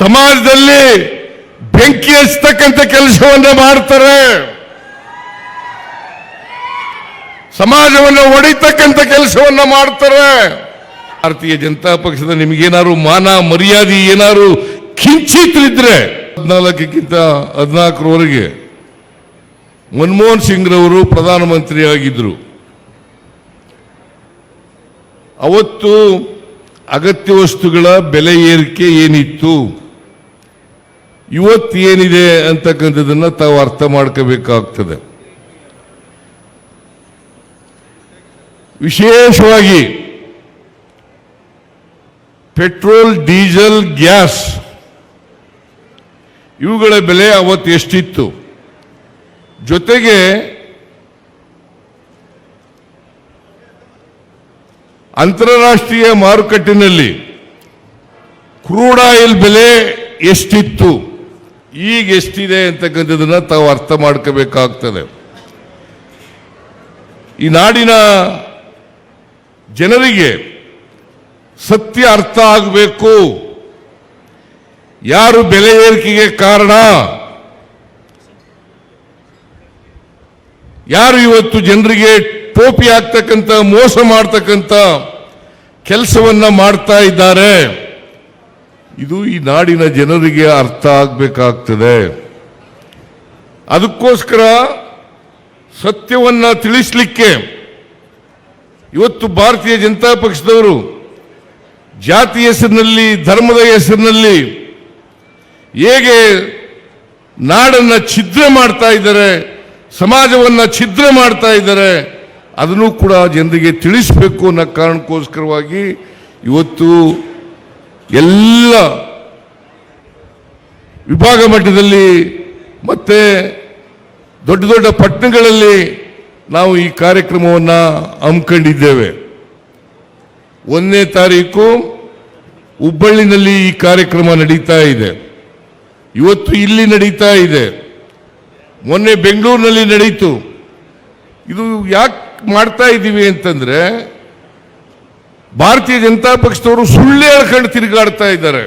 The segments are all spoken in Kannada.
ಸಮಾಜದಲ್ಲಿ ಬೆಂಕಿ ಹಚ್ಚತಕ್ಕಂಥ ಕೆಲಸವನ್ನ ಮಾಡ್ತಾರೆ. ಸಮಾಜವನ್ನು ಒಡಿತಕ್ಕಂಥ ಕೆಲಸವನ್ನ ಮಾಡ್ತಾರೆ. ಭಾರತೀಯ ಜನತಾ ಪಕ್ಷದ ನಿಮಗೇನಾದ್ರು ಮಾನ ಮರ್ಯಾದೆ ಏನಾದ್ರು ಕಿಂಚಿತ್ರಿದ್ರೆ ಹದಿನಾಲ್ಕಕ್ಕಿಂತ ಹದಿನಾಲ್ಕರವರೆಗೆ ಮನಮೋಹನ್ ಸಿಂಗ್ ರವರು ಪ್ರಧಾನಮಂತ್ರಿ ಆಗಿದ್ರು ಅವತ್ತು ಅಗತ್ಯ ವಸ್ತುಗಳ ಬೆಲೆ ಏರಿಕೆ ಏನಿತ್ತು? ಇವತ್ತು ಏನಿದೆ ಅಂತಕ್ಕಂಥದ್ದನ್ನ ತಾವು ಅರ್ಥ ಮಾಡ್ಕೋಬೇಕಾಗ್ತದೆ. ವಿಶೇಷವಾಗಿ ಪೆಟ್ರೋಲ್, ಡೀಸೆಲ್, ಗ್ಯಾಸ್ ಇವುಗಳ ಬೆಲೆ ಅವತ್ತು ಎಷ್ಟಿತ್ತು? ಜೊತೆಗೆ ಅಂತಾರಾಷ್ಟ್ರೀಯ ಮಾರುಕಟ್ಟಿನಲ್ಲಿ ಕ್ರೂಡ್ ಆಯಿಲ್ ಬೆಲೆ ಎಷ್ಟಿತ್ತು? ಈಗ ಎಷ್ಟಿದೆ ಅಂತಕ್ಕಂಥದ್ದನ್ನ ತಾವು ಅರ್ಥ ಮಾಡ್ಕೋಬೇಕಾಗ್ತದೆ. ಈ ನಾಡಿನ ಜನರಿಗೆ ಸತ್ಯ ಅರ್ಥ ಆಗಬೇಕು. ಯಾರು ಬೆಲೆ ಏರಿಕೆಗೆ ಕಾರಣ? ಯಾರು ಇವತ್ತು ಜನರಿಗೆ ಟೋಪಿ ಆಗ್ತಕ್ಕಂಥ ಮೋಸ ಮಾಡ್ತಕ್ಕಂಥ ಕೆಲಸವನ್ನ ಮಾಡ್ತಾ ಇದ್ದಾರೆ? ಇದು ಈ ನಾಡಿನ ಜನರಿಗೆ ಅರ್ಥ ಆಗಬೇಕಾಗ್ತದೆ. ಅದಕ್ಕೋಸ್ಕರ ಸತ್ಯವನ್ನ ತಿಳಿಸ್ಲಿಕ್ಕೆ ಇವತ್ತು ಭಾರತೀಯ ಜನತಾ ಪಕ್ಷದವರು ಜಾತಿ ಹೆಸರಿನಲ್ಲಿ, ಧರ್ಮದ ಹೆಸರಿನಲ್ಲಿ ಹೇಗೆ ನಾಡನ್ನ ಛಿದ್ರ ಮಾಡ್ತಾ ಇದ್ದಾರೆ, ಸಮಾಜವನ್ನ ಛಿದ್ರ ಮಾಡ್ತಾ ಇದ್ದಾರೆ, ಅದನ್ನು ಕೂಡ ಜನರಿಗೆ ತಿಳಿಸಬೇಕು ಅನ್ನೋ ಕಾರಣಕ್ಕೋಸ್ಕರವಾಗಿ ಇವತ್ತು ಎಲ್ಲ ವಿಭಾಗ ಮಟ್ಟದಲ್ಲಿ ಮತ್ತೆ ದೊಡ್ಡ ದೊಡ್ಡ ಪಟ್ಟಣಗಳಲ್ಲಿ ನಾವು ಈ ಕಾರ್ಯಕ್ರಮವನ್ನು ಹಮ್ಮಿಕೊಂಡಿದ್ದೇವೆ. ಒಂದನೇ ತಾರೀಕು ಹುಬ್ಬಳ್ಳಿನಲ್ಲಿ ಈ ಕಾರ್ಯಕ್ರಮ ನಡೀತಾ ಇದೆ. ಇವತ್ತು ಇಲ್ಲಿ ನಡೀತಾ ಇದೆ. ಮೊನ್ನೆ ಬೆಂಗಳೂರಿನಲ್ಲಿ ನಡೀತು. ಇದು ಯಾಕೆ ಮಾಡ್ತಾ ಇದ್ದೀವಿ ಅಂತಂದ್ರೆ ಭಾರತೀಯ ಜನತಾ ಪಕ್ಷದವರು ಸುಳ್ಳು ಹೇಳ್ಕೊಂಡು ತಿರುಗಾಡ್ತಾ ಇದ್ದಾರೆ.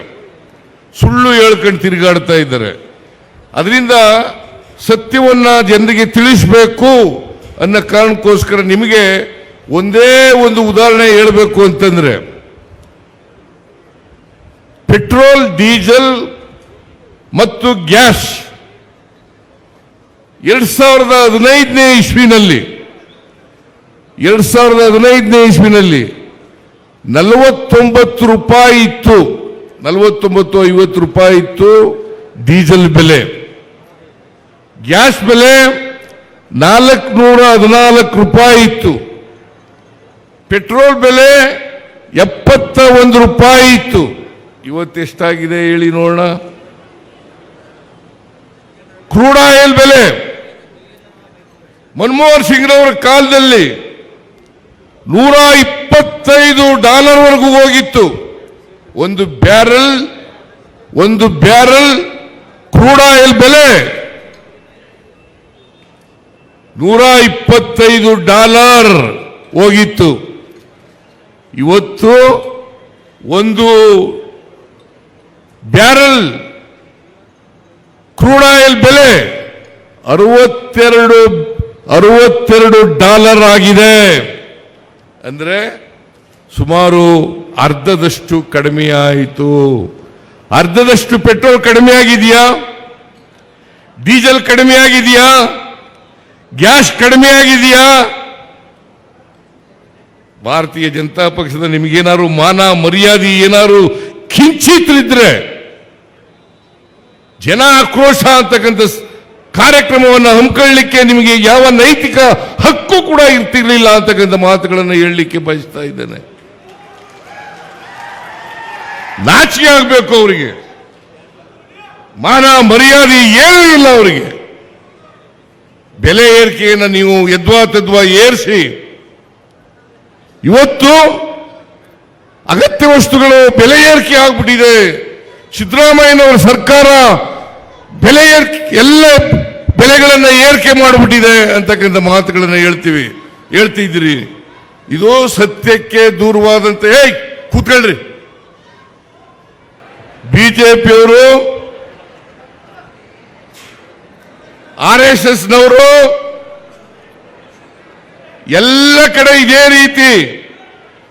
ಸುಳ್ಳು ಹೇಳ್ಕೊಂಡು ತಿರುಗಾಡ್ತಾ ಇದ್ದಾರೆ. ಅದರಿಂದ ಸತ್ಯವನ್ನ ಜನರಿಗೆ ತಿಳಿಸಬೇಕು ಅನ್ನೋ ಕಾರಣಕ್ಕೋಸ್ಕರ ನಿಮಗೆ ಒಂದೇ ಒಂದು ಉದಾಹರಣೆ ಹೇಳಬೇಕು ಅಂತಂದ್ರೆ, ಪೆಟ್ರೋಲ್, ಡೀಸೆಲ್ ಮತ್ತು ಗ್ಯಾಸ್ ಎರಡ್ ಸಾವಿರದ ಹದಿನೈದನೇ ಇಸ್ವಿನಲ್ಲಿ, ಎರಡ್ ಸಾವಿರದ ಹದಿನೈದನೇ ಇಸ್ವಿನಲ್ಲಿ ನಲವತ್ತೊಂಬತ್ತು ರೂಪಾಯಿ ಇತ್ತು. ನಲವತ್ತೊಂಬತ್ತು, ಐವತ್ತು ರೂಪಾಯಿ ಇತ್ತು. ಡೀಸೆಲ್ ಬೆಲೆ. ಗ್ಯಾಸ್ ಬೆಲೆ ನಾಲ್ಕುನೂರ ಹದಿನಾಲ್ಕು ರೂಪಾಯಿ ಇತ್ತು. ಪೆಟ್ರೋಲ್ ಬೆಲೆ ಎಪ್ಪತ್ತ ಒಂದು ರೂಪಾಯಿ ಇತ್ತು. ಇವತ್ತೆಷ್ಟಾಗಿದೆ ಹೇಳಿ ನೋಡೋಣ. ಕ್ರೂಡ್ ಆಯಿಲ್ ಬೆಲೆ. ಮನಮೋಹನ್ ಸಿಂಗ್ರವರ ಕಾಲದಲ್ಲಿ ನೂರ ಇಪ್ಪತ್ತೈದು ಡಾಲರ್ವರೆಗೂ ಹೋಗಿತ್ತು. ಒಂದು ಬ್ಯಾರಲ್ ಒಂದು ಬ್ಯಾರಲ್, ಕ್ರೂಡ್ ಆಯಿಲ್ ಬೆಲೆ. ನೂರ ಇಪ್ಪತ್ತೈದು ಡಾಲರ್ ಹೋಗಿತ್ತು. ಇವತ್ತು ಒಂದು ಬ್ಯಾರಲ್, ಕ್ರೂಡ್ ಆಯಿಲ್ ಬೆಲೆ ಅರವತ್ತೆರಡು ಅರವತ್ತೆರಡು ಡಾಲರ್ ಆಗಿದೆ. ಅಂದ್ರೆ ಸುಮಾರು ಅರ್ಧದಷ್ಟು ಕಡಿಮೆ ಆಯಿತು. ಅರ್ಧದಷ್ಟು ಪೆಟ್ರೋಲ್ ಕಡಿಮೆ ಆಗಿದೆಯಾ? ಡೀಸೆಲ್ ಕಡಿಮೆ ಆಗಿದೆಯಾ? ಗ್ಯಾಸ್ ಕಡಿಮೆ ಆಗಿದೆಯಾ? ಭಾರತೀಯ ಜನತಾ ಪಕ್ಷದ ನಿಮಗೇನಾದ್ರು ಮಾನ ಮರ್ಯಾದೆ ಏನಾದ್ರು ಕಿಂಚಿತ್ರಿದ್ರೆ ಜನ ಆಕ್ರೋಶ ಅಂತಕ್ಕಂಥ ಕಾರ್ಯಕ್ರಮವನ್ನು ಹಮ್ಮಿಕೊಳ್ಳಲಿಕ್ಕೆ ನಿಮಗೆ ಯಾವ ನೈತಿಕ ಹಕ್ಕು ಕೂಡ ಇರ್ತಿರ್ಲಿಲ್ಲ ಅಂತಕ್ಕಂಥ ಮಾತುಗಳನ್ನು ಹೇಳಲಿಕ್ಕೆ ಬಯಸ್ತಾ ಇದ್ದೇನೆ. ನಾಚಿಕೆ ಆಗಬೇಕು ಅವರಿಗೆ. ಮಾನ ಮರ್ಯಾದೆ ಏನೂ ಇಲ್ಲ ಅವರಿಗೆ. ಬೆಲೆ ಏರಿಕೆಯನ್ನು ನೀವು ಯದ್ವಾ ತದ್ವಾ ಏರಿಸಿ. ಇವತ್ತು ಅಗತ್ಯ ವಸ್ತುಗಳು ಬೆಲೆ ಏರಿಕೆ ಆಗ್ಬಿಟ್ಟಿದೆ. ಸಿದ್ದರಾಮಯ್ಯನವರ ಸರ್ಕಾರ ಬೆಲೆ ಏರ್ ಎಲ್ಲ ಬೆಲೆಗಳನ್ನ ಏರಿಕೆ ಮಾಡಿಬಿಟ್ಟಿದೆ ಅಂತಕ್ಕಂಥ ಮಾತುಗಳನ್ನು ಹೇಳ್ತೀವಿ. ಹೇಳ್ತಿದ್ರಿ ಇದು ಸತ್ಯಕ್ಕೆ ದೂರವಾದಂತ ಏಯ್, ಕೂತ್ಕೊಳ್ರಿ. ಬಿಜೆಪಿಯವರು, ಆರ್ ಎಸ್ ನವರು ಎಲ್ಲ ಕಡೆ ಇದೇ ರೀತಿ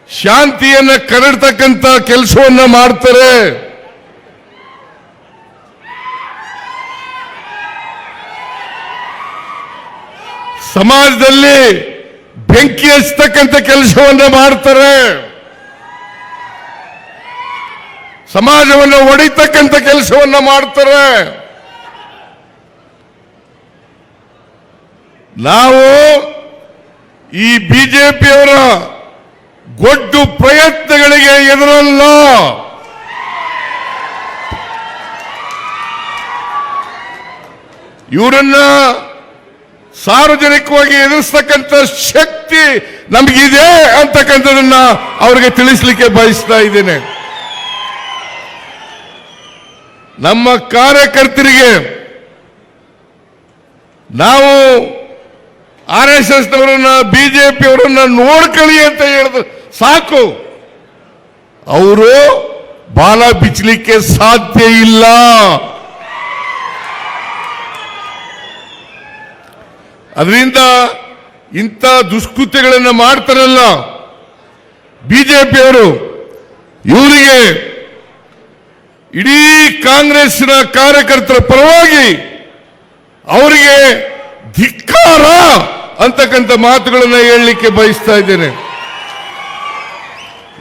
ಶಾಂತಿಯನ್ನ ಕರಡ್ತಕ್ಕಂತ ಕೆಲಸವನ್ನ ಮಾಡ್ತಾರೆ. ಸಮಾಜದಲ್ಲಿ ಬೆಂಕಿ ಹಚ್ಚತಕ್ಕಂಥ ಕೆಲಸವನ್ನ ಮಾಡ್ತಾರೆ. ಸಮಾಜವನ್ನು ಒಡಿತಕ್ಕಂಥ ಕೆಲಸವನ್ನ ಮಾಡ್ತಾರೆ. ನಾವು ಈ ಬಿಜೆಪಿಯವರ ಗೊಡ್ಡು ಪ್ರಯತ್ನಗಳಿಗೆ ಎದುರಲ್ಲ. ಇವರನ್ನ ಸಾರ್ವಜನಿಕವಾಗಿ ಎದುರಿಸ್ತಕ್ಕಂಥ ಶಕ್ತಿ ನಮಗಿದೆ ಅಂತಕ್ಕಂಥದನ್ನ ಅವರಿಗೆ ತಿಳಿಸ್ಲಿಕ್ಕೆ ಬಯಸ್ತಾ ಇದ್ದೇನೆ. ನಮ್ಮ ಕಾರ್ಯಕರ್ತರಿಗೆ ನಾವು ಆರ್ ಎಸ್ ಎಸ್ ನವರನ್ನ ಬಿಜೆಪಿ ಅವರನ್ನ ನೋಡ್ಕೊಳ್ಳಿ ಅಂತ ಹೇಳಿದ್ರು. ಸಾಕು. ಅವರು ಬಾಲ ಬಿಚ್ಚಲಿಕ್ಕೆ ಸಾಧ್ಯ ಇಲ್ಲ. ಅದರಿಂದ ಇಂಥ ದುಷ್ಕೃತ್ಯಗಳನ್ನು ಮಾಡ್ತಾರಲ್ಲ ಬಿಜೆಪಿಯವರು, ಇವರಿಗೆ ಇಡೀ ಕಾಂಗ್ರೆಸ್ನ ಕಾರ್ಯಕರ್ತರ ಪರವಾಗಿ ಅವರಿಗೆ ಧಿಕ್ಕಾರ ಅಂತಕ್ಕಂಥ ಮಾತುಗಳನ್ನು ಹೇಳಲಿಕ್ಕೆ ಬಯಸ್ತಾ ಇದ್ದೇನೆ.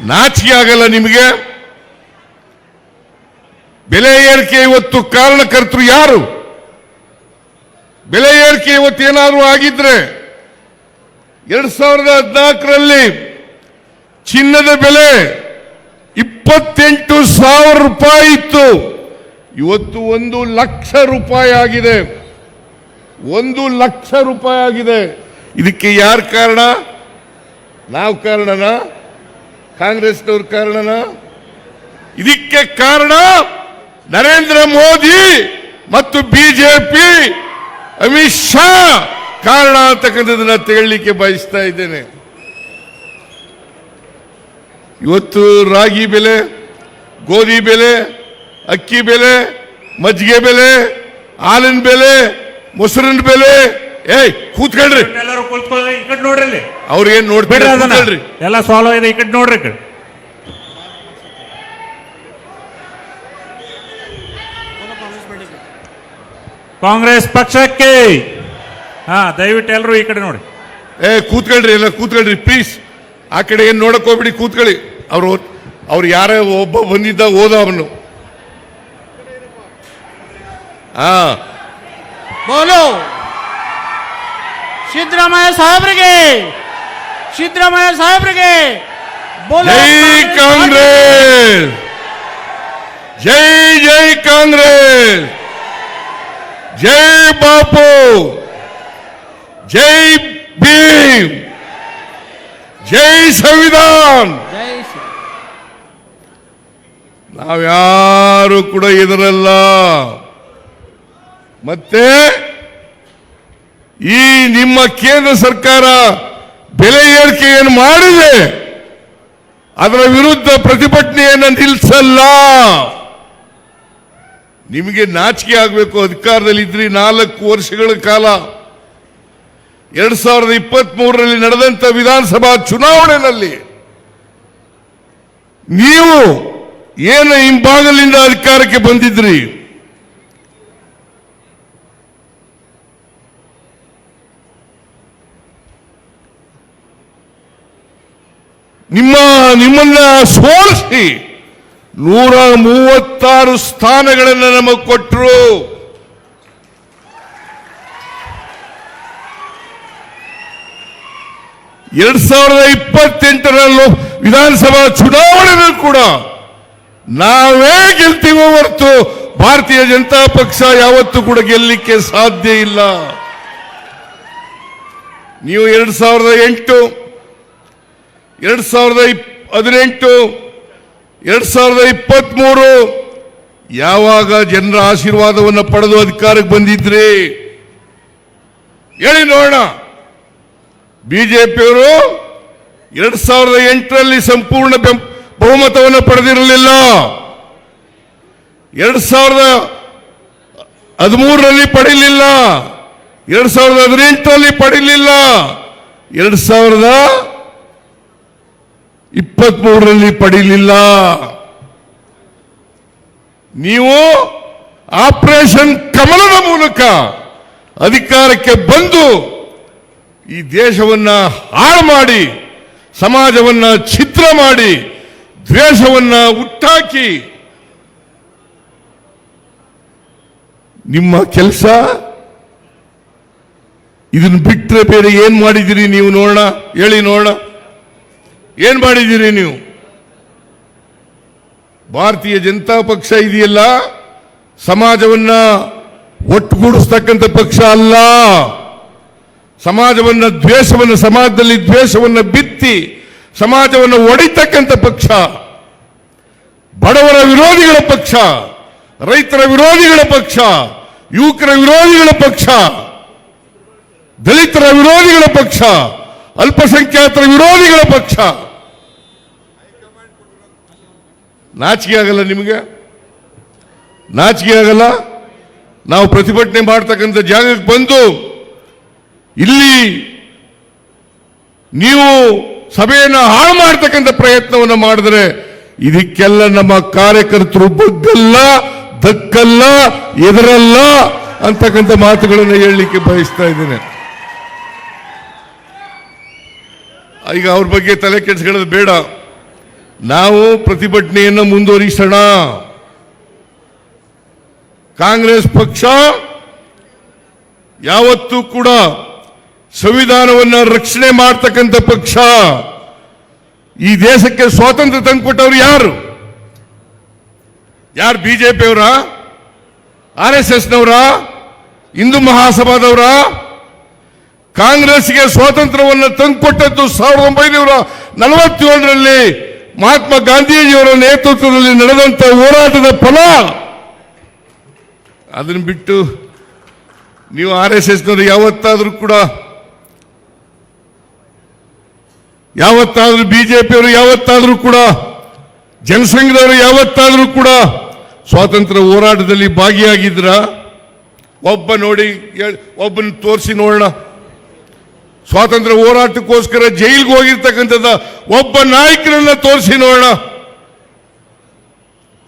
ನಾಚಿಕೆ ಆಗಲ್ಲ ನಿಮಗೆ. ಬೆಲೆ ಏರಿಕೆ ಇವತ್ತು ಕಾರಣಕರ್ತರು ಯಾರು? ಬೆಲೆ ಏರಿಕೆ ಇವತ್ತು ಏನಾದರೂ ಆಗಿದ್ರೆ ಎರಡ್ ಸಾವಿರದ ಹದಿನಾಲ್ಕರಲ್ಲಿ ಚಿನ್ನದ ಬೆಲೆ ಇಪ್ಪತ್ತೆಂಟು ಸಾವಿರ ರೂಪಾಯಿ ಇತ್ತು. ಇವತ್ತು ಒಂದು ಲಕ್ಷ ರೂಪಾಯಿ ಆಗಿದೆ. ಒಂದು ಲಕ್ಷ ರೂಪಾಯಿ ಆಗಿದೆ. ಇದಕ್ಕೆ ಯಾರು ಕಾರಣ? ನಾವು ಕಾರಣನಾ? ಕಾಂಗ್ರೆಸ್ನವ್ರ ಕಾರಣನಾ? ಇದಕ್ಕೆ ಕಾರಣ ನರೇಂದ್ರ ಮೋದಿ ಮತ್ತು ಬಿಜೆಪಿ. ಅಮಿತ್ ಶಾ ಕಾರಣ ಅಂತಕ್ಕಂಥದ್ದನ್ನ ತೆಗಲಿಕ್ಕೆ ಬಯಸ್ತಾ ಇದ್ದೇನೆ. ಇವತ್ತು ರಾಗಿ ಬೆಲೆ ಗೋಧಿ ಬೆಲೆ ಅಕ್ಕಿ ಬೆಲೆ ಮಜ್ಜಿಗೆ ಬೆಲೆ ಹಾಲಿನ ಬೆಲೆ ಮೊಸರಿನ ಬೆಲೆ. ಏಯ್ ಕೂತ್ಕೊಳ್ರಿ. ಎಲ್ಲರೂ ಕೂತ್ಕೊಳ್ಳಿ ಈ ಕಡೆ ನೋಡ್ರಿ ನೋಡ್ಬೇಡ್ರಿ ಎಲ್ಲ ಸಾಲ್ವ್ ಇದೆ ಈ ಕಡೆ ನೋಡ್ರಿ ಈ ಕಡೆ ಕಾಂಗ್ರೆಸ್ ಪಕ್ಷಕ್ಕೆ. ಹಾ ದಯವಿಟ್ಟು ಎಲ್ಲರೂ ಈ ಕಡೆ ನೋಡಿ. ಏ ಕೂತ್ಕೊಳ್ರಿ ಎಲ್ಲ ಕೂತ್ಕೊಳ್ರಿ ಪ್ಲೀಸ್ ಆ ಕಡೆ ಏನ್ ನೋಡಕ್ ಹೋಗ್ಬಿಡಿ ಕೂತ್ಕೊಳ್ಳಿ. ಅವ್ರು ಅವ್ರು ಯಾರ ಒಬ್ಬ ಬಂದಿದ್ದ ಓದ ಅವನು. ಹಾ. ಬೋಲೋ. ಸಿದ್ದರಾಮಯ್ಯ ಸಾಹೇಬ್ರಿಗೆ. ಸಿದ್ದರಾಮಯ್ಯ ಸಾಹೇಬ್ರಿಗೆ. ಬೋಲೋ. ಜೈ ಕಾಂಗ್ರೆಸ್. ಜೈ ಜೈ ಕಾಂಗ್ರೆಸ್. ಜೈ ಬಾಪು! ಜೈ ಭೀಮ್! ಜೈ ಸಂವಿಧಾನ್! ನಾವ್ಯಾರು ಕೂಡ ಇದರಲ್ಲ. ಮತ್ತೆ ಈ ನಿಮ್ಮ ಕೇಂದ್ರ ಸರ್ಕಾರ ಬೆಲೆ ಏರಿಕೆಯನ್ನು ಮಾಡಿದೆ. ಅದರ ವಿರುದ್ಧ ಪ್ರತಿಭಟನೆಯನ್ನು ನಿಲ್ಲಿಸಲ್ಲ ನಿಮಗೆ ನಾಚಿಕೆ ಆಗಬೇಕು ಅಧಿಕಾರದಲ್ಲಿ ಇದ್ರಿ ನಾಲ್ಕು ವರ್ಷಗಳ ಕಾಲ. ಎರಡ್ ಸಾವಿರದ ಇಪ್ಪತ್ತ್ ಮೂರರಲ್ಲಿ ನಡೆದಂತ ವಿಧಾನಸಭಾ ಚುನಾವಣೆಯಲ್ಲಿ ನೀವು ಏನು ಹಿಂಭಾಗಲಿಂದ ಅಧಿಕಾರಕ್ಕೆ ಬಂದಿದ್ರಿ? ನಿಮ್ಮ ನಿಮ್ಮನ್ನ ಸೋಲಿಸಿ ನೂರ ಮೂವತ್ತಾರು ಸ್ಥಾನಗಳನ್ನು ನಮಗೆ ಕೊಟ್ಟರು ಎರಡ್ ಸಾವಿರದ ಇಪ್ಪತ್ತೆಂಟರಲ್ಲೂ ವಿಧಾನಸಭಾ ಚುನಾವಣೆಯಲ್ಲೂ ಕೂಡ ನಾವೇ ಗೆಲ್ತೀವೋ ಹೊರತು ಭಾರತೀಯ ಜನತಾ ಪಕ್ಷ ಯಾವತ್ತೂ ಕೂಡ ಗೆಲ್ಲಲಿಕ್ಕೆ ಸಾಧ್ಯ ಇಲ್ಲ. ನೀವು ಎರಡ್ ಸಾವಿರದ ಎಂಟು, ಎರಡ್ ಸಾವಿರದ ಹದಿನೆಂಟು ಎರಡ್ ಸಾವಿರದ ಇಪ್ಪತ್ತ್ ಮೂರು ಯಾವಾಗ ಜನರ ಆಶೀರ್ವಾದವನ್ನು ಪಡೆದು ಅಧಿಕಾರಕ್ಕೆ ಬಂದಿದ್ರಿ? ಹೇಳಿ ನೋಡೋಣ. ಬಿಜೆಪಿಯವರು ಎರಡ್ ಸಾವಿರದ ಎಂಟರಲ್ಲಿ ಸಂಪೂರ್ಣ ಬಹುಮತವನ್ನು ಪಡೆದಿರಲಿಲ್ಲ. ಎರಡ್ ಸಾವಿರದ ಹದಿಮೂರರಲ್ಲಿ ಪಡೀಲಿಲ್ಲ ಎರಡ್ ಸಾವಿರದ ಹದಿನೆಂಟರಲ್ಲಿ ಪಡೀಲಿಲ್ಲ ಎರಡ್ ಸಾವಿರದ ಇಪ್ಪತ್ಮೂರರಲ್ಲಿ ಪಡೀಲಿಲ್ಲ. ನೀವು ಆಪರೇಷನ್ ಕಮಲದ ಮೂಲಕ ಅಧಿಕಾರಕ್ಕೆ ಬಂದು ಈ ದೇಶವನ್ನ ಹಾಳು ಮಾಡಿ, ಸಮಾಜವನ್ನ ಛಿದ್ರ ಮಾಡಿ, ದ್ವೇಷವನ್ನ ಹುಟ್ಟಾಕಿ ನಿಮ್ಮ ಕೆಲಸ? ಇದನ್ನು ಬಿಟ್ಟರೆ ಬೇರೆ ಏನ್ ಮಾಡಿದ್ದೀರಿ ನೀವು ನೋಡೋಣ, ಹೇಳಿ ನೋಡೋಣ. ಏನ್ ಮಾಡಿದ್ದೀರಿ ನೀವು? ಭಾರತೀಯ ಜನತಾ ಪಕ್ಷ ಇದೆಯಲ್ಲ, ಸಮಾಜವನ್ನ ಒಟ್ಟುಗೂಡಿಸ್ತಕ್ಕಂಥ ಪಕ್ಷ ಅಲ್ಲ. ಸಮಾಜವನ್ನ ದ್ವೇಷವನ್ನ, ಸಮಾಜದಲ್ಲಿ ದ್ವೇಷವನ್ನ ಬಿತ್ತಿ ಸಮಾಜವನ್ನು ಒಡಿತಕ್ಕಂಥ ಪಕ್ಷ, ಬಡವರ ವಿರೋಧಿಗಳ ಪಕ್ಷ, ರೈತರ ವಿರೋಧಿಗಳ ಪಕ್ಷ, ಯುವಕರ ವಿರೋಧಿಗಳ ಪಕ್ಷ, ದಲಿತರ ವಿರೋಧಿಗಳ ಪಕ್ಷ, ಅಲ್ಪಸಂಖ್ಯಾತರ ವಿರೋಧಿಗಳ ಪಕ್ಷ. ನಾಚಿಕೆ ಆಗಲ್ಲ ನಿಮಗೆ? ನಾಚಿಕೆ ಆಗಲ್ಲ? ನಾವು ಪ್ರತಿಭಟನೆ ಮಾಡ್ತಕ್ಕಂಥ ಜಾಗಕ್ಕೆ ಬಂದು ಇಲ್ಲಿ ನೀವು ಸಭೆಯನ್ನು ಹಾಳು ಮಾಡ್ತಕ್ಕಂಥ ಪ್ರಯತ್ನವನ್ನು ಮಾಡಿದ್ರೆ ಇದಕ್ಕೆಲ್ಲ ನಮ್ಮ ಕಾರ್ಯಕರ್ತರು ಬಗ್ಗಲ್ಲ, ದಕ್ಕಲ್ಲ, ಎದರಲ್ಲ ಅಂತಕ್ಕಂಥ ಮಾತುಗಳನ್ನು ಹೇಳಲಿಕ್ಕೆ ಬಯಸ್ತಾ ಇದ್ದೇನೆ. ಈಗ ಅವ್ರ ಬಗ್ಗೆ ತಲೆ ಕೆಡಿಸ್ಕೊಳ್ಳೋದು ಬೇಡ. ನಾವು ಪ್ರತಿಭಟನೆಯನ್ನು ಮುಂದುವರಿಸೋಣ. ಕಾಂಗ್ರೆಸ್ ಪಕ್ಷ ಯಾವತ್ತೂ ಕೂಡ ಸಂವಿಧಾನವನ್ನು ರಕ್ಷಣೆ ಮಾಡ್ತಕ್ಕಂಥ ಪಕ್ಷ. ಈ ದೇಶಕ್ಕೆ ಸ್ವಾತಂತ್ರ್ಯ ತಂದುಕೊಟ್ಟವ್ರು ಯಾರು? ಯಾರು ಬಿಜೆಪಿಯವರ? ಆರ್ ಎಸ್ ಎಸ್ನವರ? ಹಿಂದೂ ಮಹಾಸಭಾದವರ? ಕಾಂಗ್ರೆಸ್ಗೆ ಸ್ವಾತಂತ್ರ್ಯವನ್ನು ತಂದುಕೊಟ್ಟದ್ದು ಸಾವಿರದ ಒಂಬೈನೂರ ನಲವತ್ತೇಳರಲ್ಲಿ ಮಹಾತ್ಮ ಗಾಂಧೀಜಿಯವರ ನೇತೃತ್ವದಲ್ಲಿ ನಡೆದಂತ ಹೋರಾಟದ ಫಲ ಅದನ್ನು ಬಿಟ್ಟು ನೀವು ಆರ್ ಎಸ್ ಎಸ್ನವರು ಯಾವತ್ತಾದರೂ ಕೂಡ ಯಾವತ್ತಾದ್ರೂ ಬಿಜೆಪಿಯವರು ಯಾವತ್ತಾದರೂ ಕೂಡ ಜನಸಂಘದವರು ಯಾವತ್ತಾದರೂ ಕೂಡ ಸ್ವಾತಂತ್ರ್ಯ ಹೋರಾಟದಲ್ಲಿ ಭಾಗಿಯಾಗಿದ್ರ ಒಬ್ಬ ನೋಡಿ ಒಬ್ಬನ ತೋರಿಸಿ ನೋಡೋಣ. ಸ್ವಾತಂತ್ರ್ಯ ಹೋರಾಟಕ್ಕೋಸ್ಕರ ಜೈಲಿಗೆ ಹೋಗಿರ್ತಕ್ಕಂಥದ್ದ ಒಬ್ಬ ನಾಯಕರನ್ನ ತೋರಿಸಿ ನೋಡೋಣ.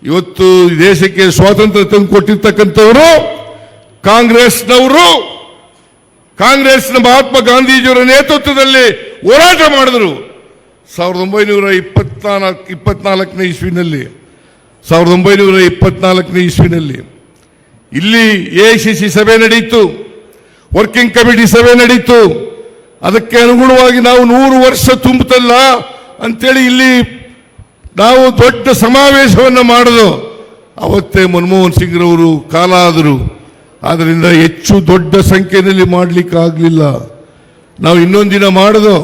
ಇವತ್ತು ದೇಶಕ್ಕೆ ಸ್ವಾತಂತ್ರ್ಯ ತಂದು ಕೊಟ್ಟಿರ್ತಕ್ಕಂಥವರು ಕಾಂಗ್ರೆಸ್ನವರು. ಕಾಂಗ್ರೆಸ್ನ ಮಹಾತ್ಮ ಗಾಂಧೀಜಿಯವರ ನೇತೃತ್ವದಲ್ಲಿ ಹೋರಾಟ ಮಾಡಿದರು. ಸಾವಿರದ ಒಂಬೈನೂರ ಇಪ್ಪತ್ನಾಲ್ಕು, ಇಪ್ಪತ್ನಾಲ್ಕನೇ ಇಸ್ವಿನಲ್ಲಿ. ಸಾವಿರದ ಒಂಬೈನೂರ ಇಪ್ಪತ್ನಾಲ್ಕನೇ ಇಸ್ವಿನಲ್ಲಿ. ಇಲ್ಲಿ ಎಐಸಿಸಿ ಸಭೆ ನಡೆಯಿತು ವರ್ಕಿಂಗ್ ಕಮಿಟಿ ಸಭೆ ನಡೀತು. ಅದಕ್ಕೆ ಅನುಗುಣವಾಗಿ ನಾವು ನೂರು ವರ್ಷ ತುಂಬುತ್ತಲ್ಲ ಅಂತೇಳಿ ಇಲ್ಲಿ ನಾವು ದೊಡ್ಡ ಸಮಾವೇಶವನ್ನು ಮಾಡಿದು. ಅವತ್ತೇ ಮನಮೋಹನ್ ಸಿಂಗ್ರವರು ಕಾಲ ಆದರು. ಆದ್ದರಿಂದ ಹೆಚ್ಚು ದೊಡ್ಡ ಸಂಖ್ಯೆಯಲ್ಲಿ ಮಾಡಲಿಕ್ಕೆ ಆಗಲಿಲ್ಲ ನಾವು ಇನ್ನೊಂದು ದಿನ ಮಾಡಿದೋ.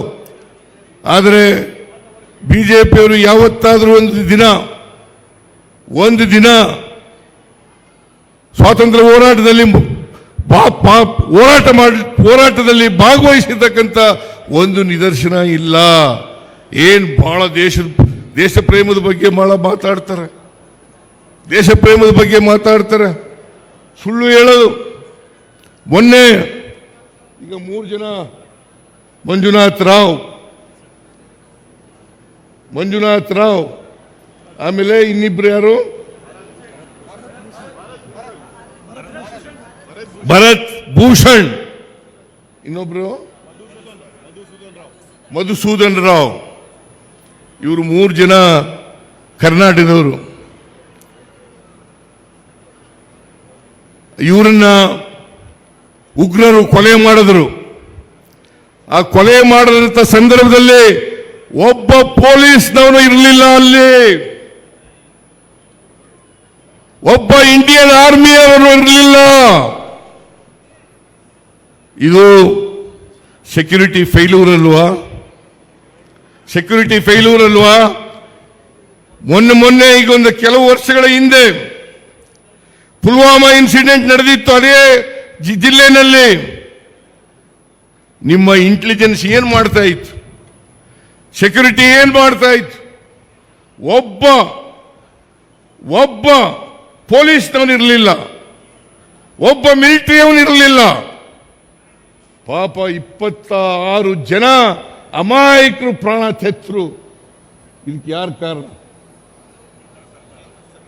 ಆದರೆ ಬಿ ಜೆ ಪಿಯವರು ಯಾವತ್ತಾದರೂ ಒಂದು ದಿನ ಒಂದು ದಿನ ಸ್ವಾತಂತ್ರ್ಯ ಹೋರಾಟದಲ್ಲಿ ಹೋರಾಟ ಮಾಡಿ ಹೋರಾಟದಲ್ಲಿ ಭಾಗವಹಿಸಿರ್ತಕ್ಕಂಥ ಒಂದು ನಿದರ್ಶನ ಇಲ್ಲ. ಏನು ಬಹಳ ದೇಶ ದೇಶ ಪ್ರೇಮದ ಬಗ್ಗೆ ಬಹಳ ಮಾತಾಡ್ತಾರೆ. ದೇಶ ಪ್ರೇಮದ ಬಗ್ಗೆ ಮಾತಾಡ್ತಾರೆ. ಸುಳ್ಳು ಹೇಳೋದು. ಮೊನ್ನೆ ಈಗ ಮೂರು ಜನ ಮಂಜುನಾಥ್ ರಾವ್. ಮಂಜುನಾಥ್ ರಾವ್. ಆಮೇಲೆ ಇನ್ನಿಬ್ರು ಯಾರು? ಭರತ್ ಭೂಷಣ್. ಇನ್ನೊಬ್ರು? ಮಧುಸೂದನ್ ರಾವ್. ಇವರು ಮೂರು ಜನ ಕರ್ನಾಟಕದವರು. ಇವರನ್ನ ಉಗ್ರರು ಕೊಲೆ ಮಾಡಿದ್ರು. ಆ ಕೊಲೆ ಮಾಡಿದಂತ ಸಂದರ್ಭದಲ್ಲಿ ಒಬ್ಬ ಪೊಲೀಸ್ನವನು ಇರಲಿಲ್ಲ ಅಲ್ಲಿ. ಒಬ್ಬ ಇಂಡಿಯನ್ ಆರ್ಮಿಯವರು ಇರಲಿಲ್ಲ. ಇದು ಸೆಕ್ಯೂರಿಟಿ ಫೈಲೂರ್ ಅಲ್ವಾ? ಸೆಕ್ಯೂರಿಟಿ ಫೈಲೂರ್ ಅಲ್ವಾ? ಮೊನ್ನೆ ಮೊನ್ನೆ ಈಗ ಒಂದು ಕೆಲವು ವರ್ಷಗಳ ಹಿಂದೆ ಪುಲ್ವಾಮಾ ಇನ್ಸಿಡೆಂಟ್ ನಡೆದಿತ್ತು ಅದೇ ಜಿಲ್ಲೆನಲ್ಲಿ. ನಿಮ್ಮ ಇಂಟೆಲಿಜೆನ್ಸ್ ಏನ್ ಮಾಡ್ತಾ ಇತ್ತು? ಸೆಕ್ಯೂರಿಟಿ ಏನ್ ಮಾಡ್ತಾ ಇತ್ತು? ಒಬ್ಬ ಒಬ್ಬ ಪೊಲೀಸ್ನವನಿರಲಿಲ್ಲ. ಒಬ್ಬ ಮಿಲಿಟರಿಯವನಿರಲಿಲ್ಲ ಪಾಪ ಇಪ್ಪತ್ತ ಆರು ಜನ ಅಮಾಯಕರು ಪ್ರಾಣ ತೆತ್ತರು ಇದಕ್ಕೆ ಯಾರು ಕಾರಣ?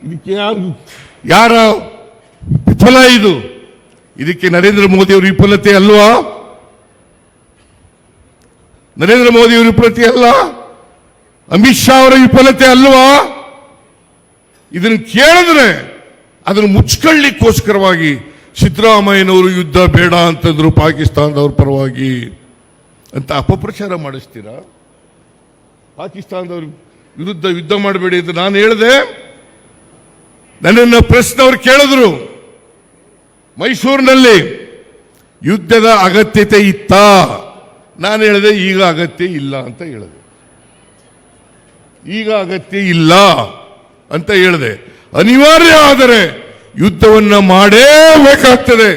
ಇದಕ್ಕೆ ಯಾರು ಯಾರ ವಿಫಲ ಇದು? ಇದಕ್ಕೆ ನರೇಂದ್ರ ಮೋದಿ ಅವರ ವಿಫಲತೆ ಅಲ್ವಾ? ನರೇಂದ್ರ ಮೋದಿ ಅವರ ವಿಫಲತೆ ಅಲ್ಲ? ಅಮಿತ್ ಶಾ ಅವರ ವಿಫಲತೆ ಅಲ್ವಾ? ಇದನ್ನು ಕೇಳಿದ್ರೆ ಅದನ್ನು ಮುಚ್ಕೊಳ್ಳಿಕ್ಕೋಸ್ಕರವಾಗಿ ಸಿದ್ದರಾಮಯ್ಯನವರು ಯುದ್ಧ ಬೇಡ ಅಂತಂದ್ರು ಪಾಕಿಸ್ತಾನದವ್ರ ಪರವಾಗಿ ಅಂತ ಅಪಪ್ರಚಾರ ಮಾಡಿಸ್ತೀರಾ? ಪಾಕಿಸ್ತಾನದವ್ರ ವಿರುದ್ಧ ಯುದ್ಧ ಮಾಡಬೇಡಿ ಅಂತ ನಾನು ಹೇಳಿದೆ. ನನ್ನನ್ನು ಪ್ರಶ್ನವ್ರು ಕೇಳಿದ್ರು. ಮೈಸೂರಿನಲ್ಲಿ ಯುದ್ಧದ ಅಗತ್ಯತೆ ಇತ್ತಾ? ನಾನು ಹೇಳಿದೆ, ಈಗ ಅಗತ್ಯ ಇಲ್ಲ ಅಂತ ಹೇಳಿದೆ. ಈಗ ಅಗತ್ಯ ಇಲ್ಲ ಅಂತ ಹೇಳಿದೆ. ಅನಿವಾರ್ಯ ಆದರೆ ಯುದ್ಧವನ್ನ ಮಾಡೇಬೇಕಾಗ್ತದೆ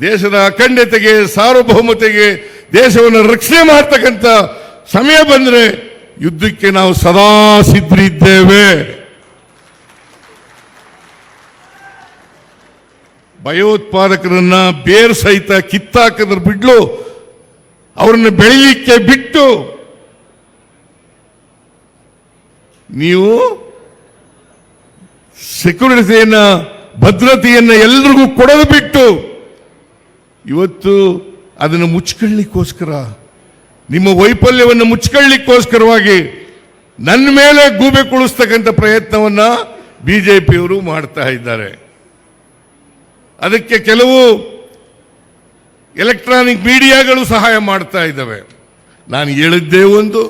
ದೇಶದ ಅಖಂಡತೆಗೆ, ಸಾರ್ವಭೌಮತೆಗೆ, ದೇಶವನ್ನು ರಕ್ಷಣೆ ಮಾಡ್ತಕ್ಕಂಥ ಸಮಯ ಬಂದರೆ ಯುದ್ಧಕ್ಕೆ ನಾವು ಸದಾ ಸಿದ್ಧರಿದ್ದೇವೆ. ಭಯೋತ್ಪಾದಕರನ್ನ ಬೇರ್ ಸಹಿತ ಕಿತ್ತಾಕದ್ರ ಬಿಡ್ಲು, ಅವರನ್ನು ಬೆಳೀಲಿಕ್ಕೆ ಬಿಟ್ಟು, ನೀವು ಸೆಕ್ಯೂರಿಟಿಯನ್ನ ಭದ್ರತೆಯನ್ನ ಎಲ್ರಿಗೂ ಕೊಡದು ಬಿಟ್ಟು ಇವತ್ತು ಅದನ್ನು ಮುಚ್ಕೊಳ್ಳಿಕ್ಕೋಸ್ಕರ, ನಿಮ್ಮ ವೈಫಲ್ಯವನ್ನು ಮುಚ್ಕೊಳ್ಳಿಕ್ಕೋಸ್ಕರವಾಗಿ ನನ್ನ ಮೇಲೆ ಗೂಬೆ ಕುಳಿಸ್ತಕ್ಕಂಥ ಪ್ರಯತ್ನವನ್ನ ಬಿಜೆಪಿಯವರು ಮಾಡ್ತಾ ಇದ್ದಾರೆ. ಅದಕ್ಕೆ ಕೆಲವು ಎಲೆಕ್ಟ್ರಾನಿಕ್ ಮೀಡಿಯಾಗಳು ಸಹಾಯ ಮಾಡ್ತಾ ಇದ್ದಾವೆ. ನಾನು ಹೇಳಿದ್ದೇ ಒಂದು,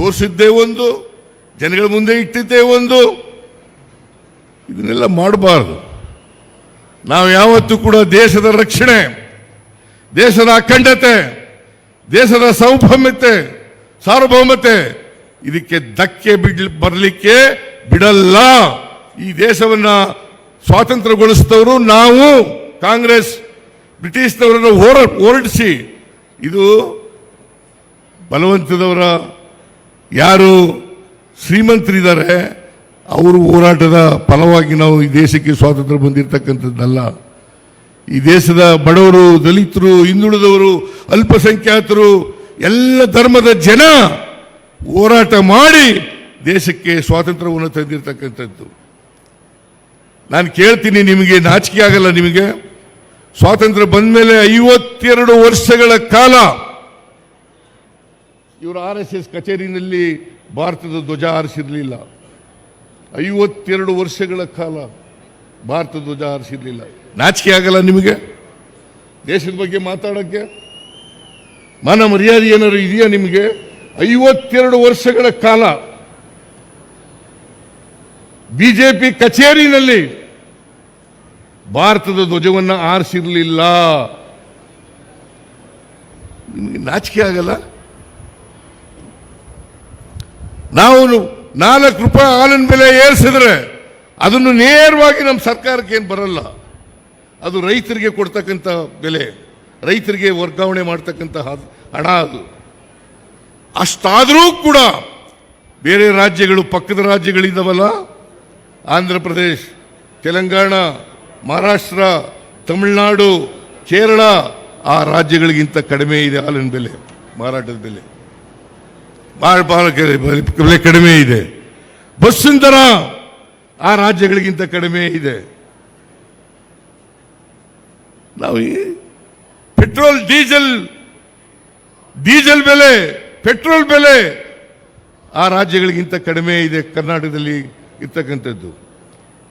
ತೋರಿಸಿದ್ದೇ ಒಂದು, ಜನಗಳ ಮುಂದೆ ಇಟ್ಟಿದ್ದೇ ಒಂದು. ಇದನ್ನೆಲ್ಲ ಮಾಡಬಾರ್ದು. ನಾವು ಯಾವತ್ತೂ ಕೂಡ ದೇಶದ ರಕ್ಷಣೆ, ದೇಶದ ಅಖಂಡತೆ, ದೇಶದ ಸೌಭಮ್ಯತೆ, ಸಾರ್ವಭೌಮತೆ, ಇದಕ್ಕೆ ಧಕ್ಕೆ ಬಿಡ್ ಬರಲಿಕ್ಕೆ ಬಿಡಲ್ಲ. ಈ ದೇಶವನ್ನ ಸ್ವಾತಂತ್ರ್ಯಗೊಳಿಸಿದವರು ನಾವು, ಕಾಂಗ್ರೆಸ್ ಬ್ರಿಟಿಷ್ನವರನ್ನು ಹೋರ, ಹೋರಡಿಸಿ. ಇದು ಬಲವಂತದವರ ಯಾರು ಶ್ರೀಮಂತರಿದ್ದಾರೆ ಅವರು ಹೋರಾಟದ ಫಲವಾಗಿ ನಾವು ಈ ದೇಶಕ್ಕೆ ಸ್ವಾತಂತ್ರ್ಯ ಬಂದಿರತಕ್ಕಂಥದ್ದಲ್ಲ. ಈ ದೇಶದ ಬಡವರು, ದಲಿತರು, ಹಿಂದುಳಿದವರು, ಅಲ್ಪಸಂಖ್ಯಾತರು, ಎಲ್ಲ ಧರ್ಮದ ಜನ ಹೋರಾಟ ಮಾಡಿ ದೇಶಕ್ಕೆ ಸ್ವಾತಂತ್ರ್ಯವನ್ನು ತಂದಿರತಕ್ಕಂಥದ್ದು. ನಾನು ಕೇಳ್ತೀನಿ ನಿಮಗೆ, ನಾಚಿಕೆ ಆಗಲ್ಲ ನಿಮಗೆ. ಸ್ವಾತಂತ್ರ್ಯ ಬಂದ ಮೇಲೆ ಐವತ್ತೆರಡು ವರ್ಷಗಳ ಕಾಲ ಇವರು ಆರ್ ಎಸ್ ಎಸ್ ಕಚೇರಿನಲ್ಲಿ ಭಾರತದ ಧ್ವಜ ಹಾರಿಸಿರಲಿಲ್ಲ. ಐವತ್ತೆರಡು ವರ್ಷಗಳ ಕಾಲ ಭಾರತ ಧ್ವಜ ಹಾರಿಸಿರಲಿಲ್ಲ. ನಾಚಿಕೆ ಆಗಲ್ಲ ನಿಮಗೆ? ದೇಶದ ಬಗ್ಗೆ ಮಾತಾಡೋಕ್ಕೆ? ಮಾನ ಮರ್ಯಾದೆ ಏನಾದ್ರು ಇದೆಯಾ ನಿಮಗೆ? ಐವತ್ತೆರಡು ವರ್ಷಗಳ ಕಾಲ ಬಿಜೆಪಿ ಕಚೇರಿನಲ್ಲಿ ಭಾರತದ ಧ್ವಜವನ್ನು ಆರಿಸಿರಲಿಲ್ಲ ನಿಮಗೆ ನಾಚಿಕೆ ಆಗಲ್ಲ? ನಾವು ನಾಲ್ಕು ರೂಪಾಯಿ ಹಾಲಿನ ಬೆಲೆ ಏರಿಸಿದ್ರೆ ಅದನ್ನು ನೇರವಾಗಿ ನಮ್ಮ ಸರ್ಕಾರಕ್ಕೆ ಏನು ಬರಲ್ಲ. ಅದು ರೈತರಿಗೆ ಕೊಡ್ತಕ್ಕಂಥ ಬೆಲೆ, ರೈತರಿಗೆ ವರ್ಗಾವಣೆ ಮಾಡ್ತಕ್ಕಂಥ ಹಣ ಅದು. ಅಷ್ಟಾದರೂ ಕೂಡ ಬೇರೆ ರಾಜ್ಯಗಳು ಪಕ್ಕದ ರಾಜ್ಯಗಳಿದ್ದಾವಲ್ಲ ಆಂಧ್ರ ಪ್ರದೇಶ್, ತೆಲಂಗಾಣ, ಮಹಾರಾಷ್ಟ್ರ, ತಮಿಳುನಾಡು, ಕೇರಳ, ಆ ರಾಜ್ಯಗಳಿಗಿಂತ ಕಡಿಮೆ ಇದೆ ಹಾಲಿನ ಬೆಲೆ, ಮಾರಾಟದ ಬೆಲೆ. ಬಹಳ ಕೆ- ಬೆಲೆ ಕಡಿಮೆ ಇದೆ. ಬಸ್ಸಿನ ದರ ಆ ರಾಜ್ಯಗಳಿಗಿಂತ ಕಡಿಮೆ ಇದೆ. ನಾವು ಪೆಟ್ರೋಲ್, ಡೀಸೆಲ್ ಡೀಸೆಲ್ ಬೆಲೆ, ಪೆಟ್ರೋಲ್ ಬೆಲೆ ಆ ರಾಜ್ಯಗಳಿಗಿಂತ ಕಡಿಮೆ ಇದೆ ಕರ್ನಾಟಕದಲ್ಲಿ ಇರ್ತಕ್ಕಂಥದ್ದು.